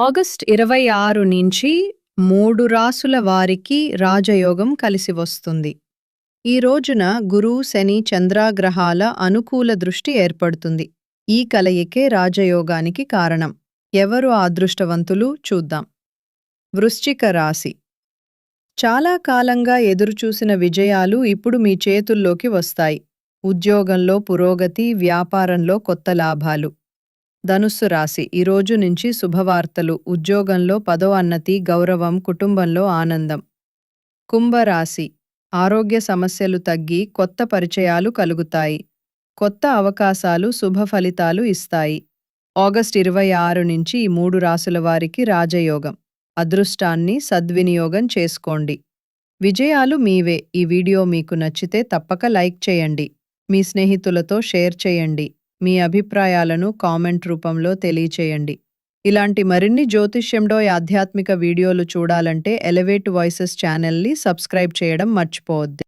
August ఇరవై ఆరు నుంచి మూడు రాసుల వారికి రాజయోగం కలిసి వస్తుంది. ఈ రోజున గురు శని చంద్రాగ్రహాల అనుకూల దృష్టి ఏర్పడుతుంది. ఈ కలయికే రాజయోగానికి కారణం. ఎవరు అదృష్టవంతులు చూద్దాం. వృశ్చిక రాశి. చాలా కాలంగా ఎదురుచూసిన విజయాలు ఇప్పుడు మీ చేతుల్లోకి వస్తాయి. ఉద్యోగంలో పురోగతి వ్యాపారంలో కొత్త లాభాలు. ధనుస్సు రాశి. ఈ రోజు నుంచి శుభవార్తలు. ఉద్యోగంలో పదోన్నతి గౌరవం కుటుంబంలో ఆనందం. కుంభరాశి ఆరోగ్య సమస్యలు తగ్గి కొత్త పరిచయాలు కలుగుతాయి. కొత్త అవకాశాలు శుభ ఫలితాలు ఇస్తాయి. ఆగస్ట్ ఇరవై ఆరు నుంచి ఈ మూడు రాసుల వారికి రాజయోగం. అదృష్టాన్ని సద్వినియోగం చేసుకోండి. విజయాలు మీవే. ఈ వీడియో మీకు నచ్చితే తప్పక లైక్ చేయండి. మీ స్నేహితులతో షేర్ చేయండి. మీ అభిప్రాయాలను కామెంట్ రూపంలో తెలియచేయండి. ఇలాంటి మరిన్ని జ్యోతిష్యంలో ఆధ్యాత్మిక వీడియోలు చూడాలంటే ఎలివేట్ వాయిసెస్ ఛానల్ని సబ్స్క్రైబ్ చేయడం మర్చిపోవద్దు.